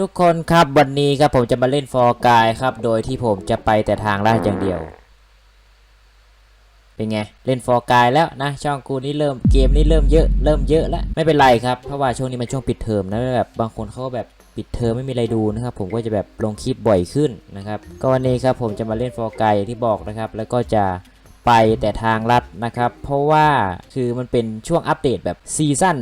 ทุกคนครับวันนี้ครับผมจะมาเล่นฟอร์กายครับ โดยที่ผมจะไปแต่ทางลาดอย่างเดียว เป็นไง เล่นฟอร์กายแล้วนะช่องกูนี่เริ่มเกมนี่เริ่มเยอะเริ่มเยอะแล้วไม่เป็นไรครับเพราะว่าช่วงนี้มันช่วงปิดเทอมนะแบบบางคนเขาก็แบบปิดเทอมไม่มีอะไรดูนะครับ ผมก็จะแบบลงคลิปบ่อยขึ้นนะครับ ก็วันนี้ครับผมจะมาเล่นฟอร์กายอย่างที่บอกนะครับ แล้วก็จะ ไปแต่ทางลัดนะครับ เพราะว่าคือมันเป็นช่วงอัปเดตแบบซีซั่น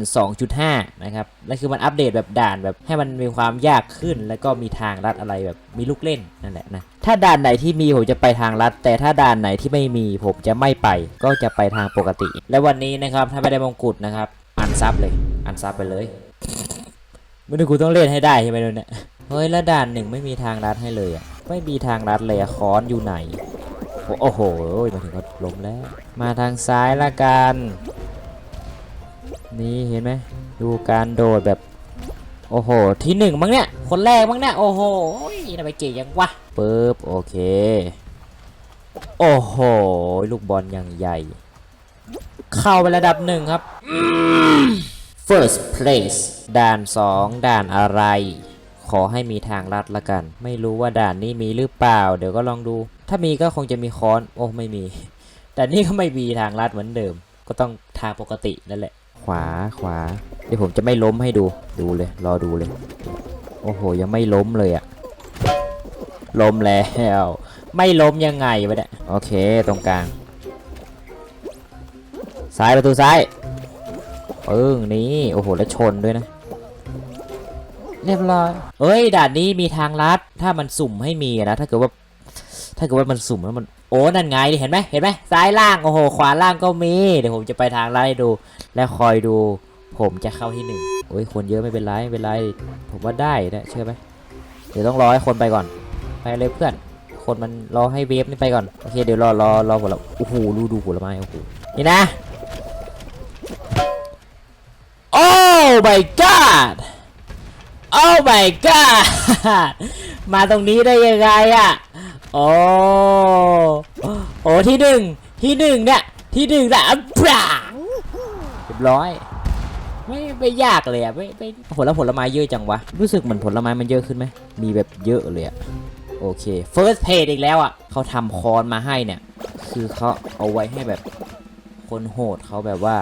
2.5 นะครับและคือมันอัปเดตแบบด่านแบบให้มันมีความยากขึ้น แล้วก็มีทางลัดอะไรแบบมีลูกเล่นนั่นแหละนะถ้าด่านไหนที่มีผมจะไปทางลัด แต่ถ้าด่านไหนที่ไม่มีผมจะไม่ไป ก็จะไปทางปกติ และวันนี้นะครับถ้าไม่ได้มงกุฎนะครับอันซับเลยอันซับไปเลยไม่ได้กูต้องเล่นให้ได้ใช่ไหมเนี่ยเฮ้ยแล้วด่านหนึ่งไม่มีทางลัดให้เลยอะไม่มีทางลัดเลยอะค้อนอยู่ไหน โอ้โหมาถึงก็ล้มแล้ว มาทางซ้ายละกัน นี่เห็นไหมดูการโดดแบบ โอ้โห ที่หนึ่งมั้งเนี่ย คนแรกมั้งเนี่ย โอ้โหทำไมเก่งยังวะปึ๊บ โอเค โอ้โห ลูกบอลอย่างใหญ่ เข้าไประดับหนึ่งครับ first place ด่าน 2 ด่านอะไร ขอให้มีทางลัดละกัน ไม่รู้ว่าด่านนี้มีหรือเปล่า เดี๋ยวก็ลองดู ถ้ามีก็คงจะมีค้อน โอ้ไม่มี แต่นี่ก็ไม่มีทางลัดเหมือนเดิม ก็ต้องทางปกตินั่นแหละ ขวาขวาเดี๋ยวผมจะไม่ล้มให้ดูดูเลย รอดูเลย โอ้โห ยังไม่ล้มเลยอะล้มแล้วไม่ล้มยังไงวะเนี่ยโอเคตรงกลาง ซ้ายประตูซ้ายปึ้งนี่โอ้โหแล้วชนด้วยนะ เรียบร้อยเอ้ยด่านนี้มีทางลัดถ้ามันสุ่มให้มีอะนะถ้าเกิดว่า ถ้าเกิดว่ามันสุ่มแล้วมันโอ้นั่นไงเห็นไหมเห็นไหมซ้ายล่างโอ้โหขวาล่างก็มีเดี๋ยวผมจะไปทางลัดให้ดู และคอยดู ผมจะเข้าที่หนึ่งโอ้ยคนเยอะไม่เป็นไรไม่เป็นไรผมว่าได้นะเชื่อไหมเดี๋ยวต้องรอให้คนไปก่อนไปเลยเพื่อน คนมันรอให้เวฟนี่ไปก่อนโอเคเดี๋ยวรอรอรอผลโอ้โหดูดูผลไม้โอ้โหนี่นะโอ้ my god โอ้ my god มาตรงนี้ได้ยังไงอะ โอ้โอ้ที่หนึ่งที่หนึ่งเนี่ยที่หนึ่งนะปราเรียบร้อย ไม่ไม่ยากเลยอะไม่ไม่ผลผลไม้เยอะจังวะ รู้สึกเหมือนผลไม้มันเยอะขึ้นไหมมีแบบเยอะเลยอะโอเค first page อีกแล้วอะเขาทำคอนมาให้เนี่ย คือเขาเอาไว้ให้แบบคนโหดเขาแบบว่า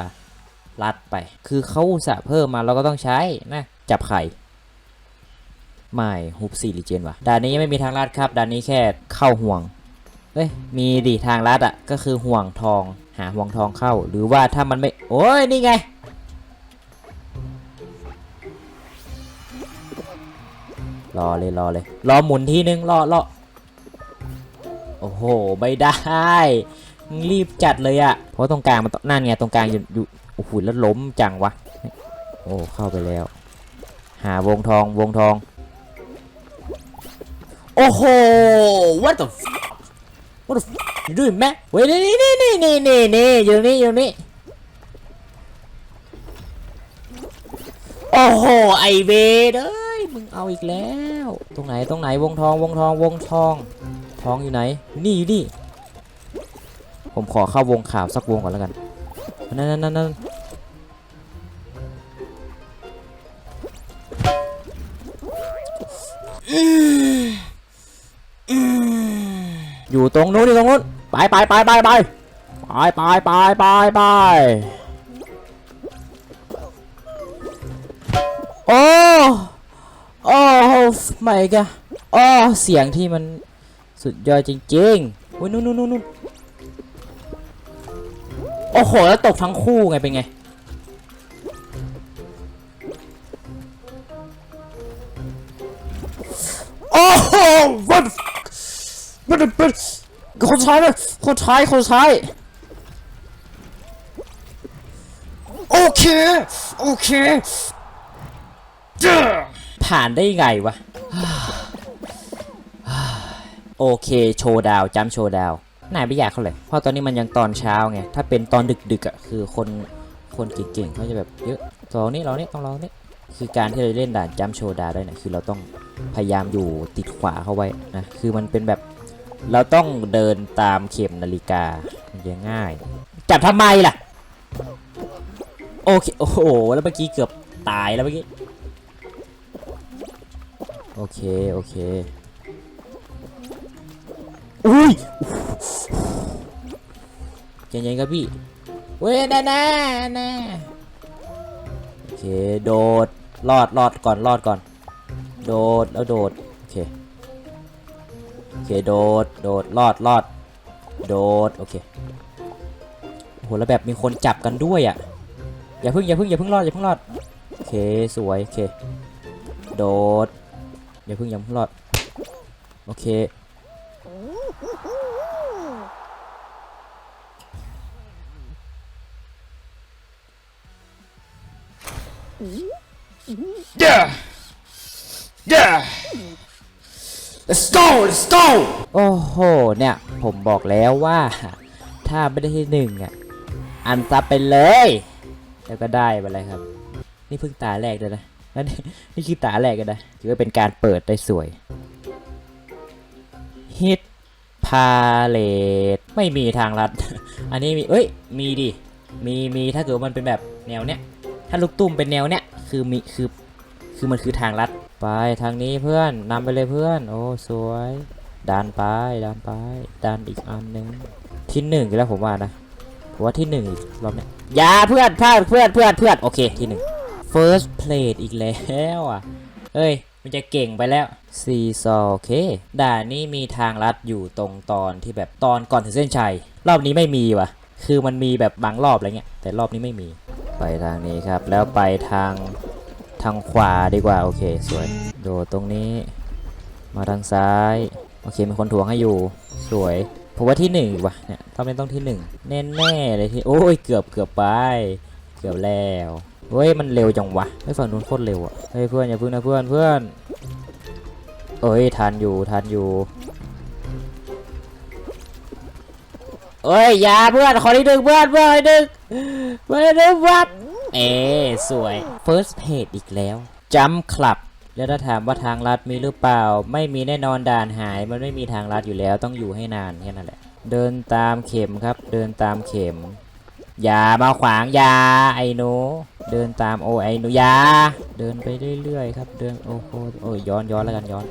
รัดไป คือเขาอุตส่าห์เพิ่มมาเราก็ต้องใช้นะ จับไข่ ไม่ฮุบสี่ลิเจนว่ะด่านนี้ยังไม่มีทางลัดครับด่านนี้แค่เข้าห่วงเอ้ยมีดิทางลัดอะ่ะก็คือห่วงทองหาห่วงทองเข้า หรือว่าถ้ามันไม่โอ้ยนี่ไงรอเลยรอเลยรอหมุนทีนึงรอรอโอ้โหไม่ได้รีบจัดเลยอะเพราะตรงกลางมันต้องนั่นไงตรงกลางอยู่อยู่โอ้โหแล้วล้มจังวะโอ้เข้าไปแล้ว หาวงทองวงทอง โอ้โห what the fuck what the fuck you doing man เว้ยนี่นี่นี่นี่นี่นี่อยู่นี่อยู่นี่โอ้โห ไอเวเอ้ยมึงเอาอีกแล้ว ตรงไหนตรงไหนวงทองวงทองวงทอง ทองอยู่ไหน นี่อยู่นี่ ผมขอเข้าวงข่าวสักวงก่อนแล้วกันนั่นนั่นนั่นนั่น อยู่ตรงนู้นอยู่ตรงนู้นไปไปไปไปไปไปไปไปไปไปโอ้โอ้ไม่กะโอ้เสียงที่มันสุดยอดจริงๆโอ้ยนู่นนู่นนู่นนู่นโอ้โหแล้วตกทั้งคู่ไงเป็นไง what the fuck คนท้ายเลยคนท้ายคนท้ายโอเค โอเคผ่านได้ไงวะ โอเค โชว์ดาวจำโชว์ดาว นายไม่อยากเขาเลย เพราะตอนนี้มันยังตอนเช้าไง ถ้าเป็นตอนดึกๆอะคือคนคนเก่งๆเขาจะแบบเยอะรอนี่รอนี่ต้องรอนี่คือการที่เราเล่นด่านจัมโชว์ดาวได้เนี่ยคือเราต้องพยายามอยู่ติดขวาเข้าไว้นะ คือมันเป็นแบบ เราต้องเดินตามเข็มนาฬิกามันจะง่าย จับทำไมล่ะ โอเค โอ้โห แล้วเมื่อกี้เกือบตายแล้วเมื่อกี้ โอเค โอเค อุ้ยใจเย็นๆครับพี่ เว้ยแน่แน่แน่โอเค โดด รอดรอดก่อน รอดก่อน โดด แล้วโดด เคโอเคโดด โดดรอดรอด โดด โอเคโอ้โหแล้วแบบมีคนจับกันด้วยอะ อย่าเพิ่งอย่าเพิ่งอย่าเพิ่งรอดอย่าเพิ่งรอด โอเคสวยโอเค โดด อย่าเพิ่งอย่าเพิ่งรอด โอเค Yeah! Yeah! Let's go! Let's go! โอ้โห เนี่ย ผมบอกแล้วว่า ถ้าไม่ได้ที่หนึ่งอะ อันซับไปเลย แล้วก็ได้ไปเลยครับ นี่เพิ่งตาแรกเลยนะนั่นนี่คือตาแรกกันนะถือว่าเป็นการเปิดได้สวยฮิตพาเลตไม่มีทางลัด อันนี้มี เอ้ย มีดิ มี มี ถ้าเกิดมันเป็นแบบแนวเนี้ย ถ้าลูกตุ้มเป็นแนวเนี้ย คือมี คือ คือมันคือทางลัด ไปทางนี้เพื่อนนำไปเลยเพื่อน โอ้สวยดันไปดันไปดันอีกอันหนึงที่หนึ่งอีกแล้วผมว่านะผมว่าที่หนึ่งอีกรอบนี้ยอย่าเพื่อนพลาดเพื่อนเพื่อนเพื่อนโอเคที่หนึ่ง first plate อีกแล้วอะเอ้ยมันจะเก่งไปแล้วซีซอโอเคด่านนี้มีทางลัดอยู่ตรงตอนที่แบบตอนก่อนถึงเส้นชัยรอบนี้ไม่มีว่ะ คือมันมีแบบบางรอบอะไรเงี้ยแต่รอบนี้ไม่มี ไปทางนี้ครับแล้วไปทาง ทางขวาดีกว่า โอเค สวย โดดตรงนี้ มาทางซ้าย โอเคมีคนถ่วงให้อยู่ สวยผมว่าที่หนึ่งว่ะเนี่ยต้องเป็นต้องที่หนึ่งแน่ๆเลยที่โอ้ยเกือบเกือบไป เกือบแล้วเฮ้ยมันเร็วจังวะไอ้ฝั่งนู้นโคตรเร็วอะเฮ้ยเพื่อนอย่าพึ่งนะเพื่อนเพื่อนเอ้ยทันอยู่ทันอยู่เอ้ยอย่าเพื่อนขอที่หนึ่งเพื่อนเพื่อนที่หนึ่งเพื่อนที่หนึ่งเพื่อน เอ้สวย first page อีกแล้วจัมคลับ แล้วถ้าถามว่าทางลัดมีหรือเปล่า ไม่มีแน่นอนด่านหาย มันไม่มีทางลัดอยู่แล้วต้องอยู่ให้นานแค่นั้นแหละ เดินตามเข็มครับ เดินตามเข็ม อย่ามาขวางอยาไอ้หนูเดินตามโอไอ้หนูอยา เดินไปเรื่อยๆครับ เดินโอ้โหโอ้ย้อนย้อนแล้วกันย้อน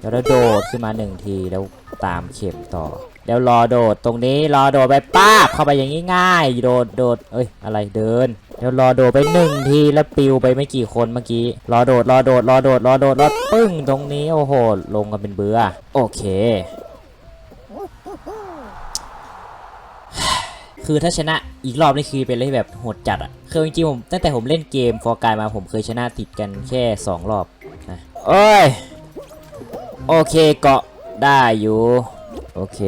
แล้วโดดขึ้นมาหนึ่งทีแล้วตามเข็มต่อ แล้วรอโดดตรงนี้รอโดดไปป้าบเข้าไปอย่างงี้ง่าย โดดโดดเอ้ยอะไรเดินแล้วรอโดดไปหนึ่งทีแล้วปิวไปไม่กี่คนเมื่อกี้ รอโดดรอโดดรอโดดรอโดดแล้วปึ้งตรงนี้โอ้โหลงกันเป็นเบื่อโอเค คือถ้าชนะอีกรอบนี่คือเป็นอะไรแบบโหดจัดอะคือจริงๆผมตั้งแต่ผมเล่นเกมฟอร์กายมาผมเคยชนะติดกันแค่ 2 รอบนะโอ้ยโอเคเกาะได้อยู่ โอเค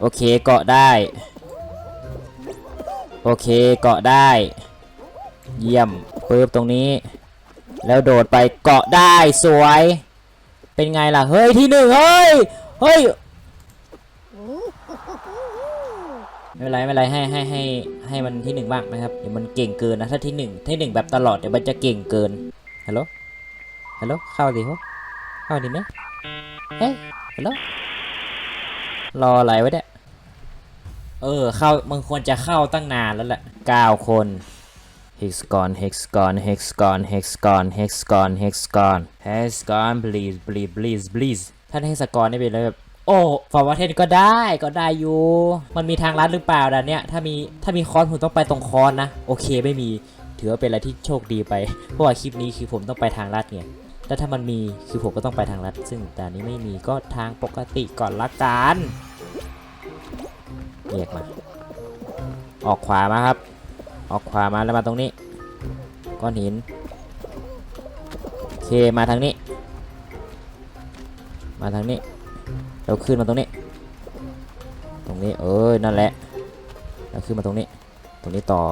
โอเคเกาะได้ โอเคเกาะได้ เยี่ยมปึ๊บตรงนี้ แล้วโดดไปเกาะได้สวย เป็นไงล่ะ เฮ้ยที่หนึ่งเฮ้ย เฮ้ย ไม่เป็นไรไม่เป็นไรให้ให้ให้ให้มันที่หนึ่งบ้างนะครับ เดี๋ยวมันเก่งเกินนะถ้าที่หนึ่งที่หนึ่งแบบตลอดเดี๋ยวมันจะเก่งเกิน ฮัลโหล ฮัลโหลเข้าดิโฮเข้าดิไหมเฮ้ย ฮัลโหลรออะไรไว้เนี่ย เออ เข้ามึงควรจะเข้าตั้งนานแล้วแหละเก้าคน hexagon hexagon hexagon hexagon hexagon hexagon hexagon please please please please ท่าน hexagon นี่เป็นอะไรแบบโอ้ฟอร์วาเทนก็ได้ก็ได้อยู่ มันมีทางลัดหรือเปล่าด่านเนี้ยถ้ามีถ้ามีคอนผมต้องไปตรงคอนนะ โอเคไม่มี ถือว่าเป็นอะไรที่โชคดีไป เพราะว่าคลิปนี้คือผมต้องไปทางลัดไง แล้วถ้ามันมีคือผมก็ต้องไปทางลัด ซึ่งด่นี้ไม่มีก็ทางปกติก่อนละกันเรียกมา ออกขวามาครับ ออกขวามาแล้วมาตรงนี้ ก้อนหิน โอเคมาทางนี้ มาทางนี้ เราขึ้นมาตรงนี้ ตรงนี้เออนั่นแหละ เราขึ้นมาตรงนี้ ตรงนี้ต่อ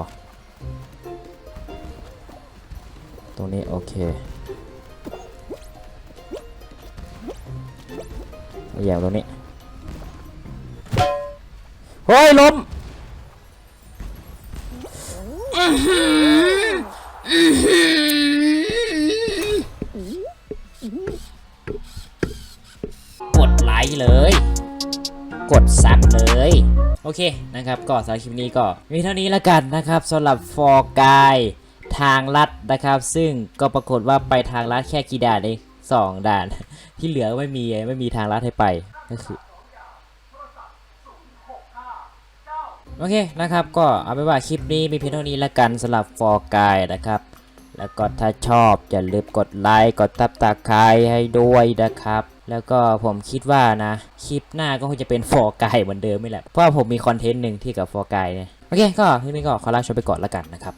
ตรงนี้โอเค อย่างตรงนี้เฮ้ยล้มกดไลค์เลย กดซับเลย โอเคนะครับ ก็สำหรับคลิปนี้ก็มีเท่านี้ละกันนะครับสำหรับฟอร์กายทางลัดนะครับ ซึ่งก็ปรากฏว่าไปทางลัดแค่กี่ด่านเอง สองด่าน ที่เหลือไม่มีไม่มีทางลัดให้ไปก็คือโอเคนะครับก็เอาไปว่าคลิปนี้มีเพียงเท่านี้ละกันสำหรับฟอร์กายนะครับ แล้วก็ถ้าชอบอย่าลืมกดไลค์กดตับตาคร้ให้ด้วยนะครับ แล้วก็ผมคิดว่านะคลิปหน้าก็คงจะเป็นฟอร์กายเหมือนเดิมนี่แหละเพราะผมมีคอนเทนต์หนึ่งที่กับฟอร์กายเนี่ยโอเคก็คลิปนี้ก็ขอลาชมไปก่อนละกันนะครับ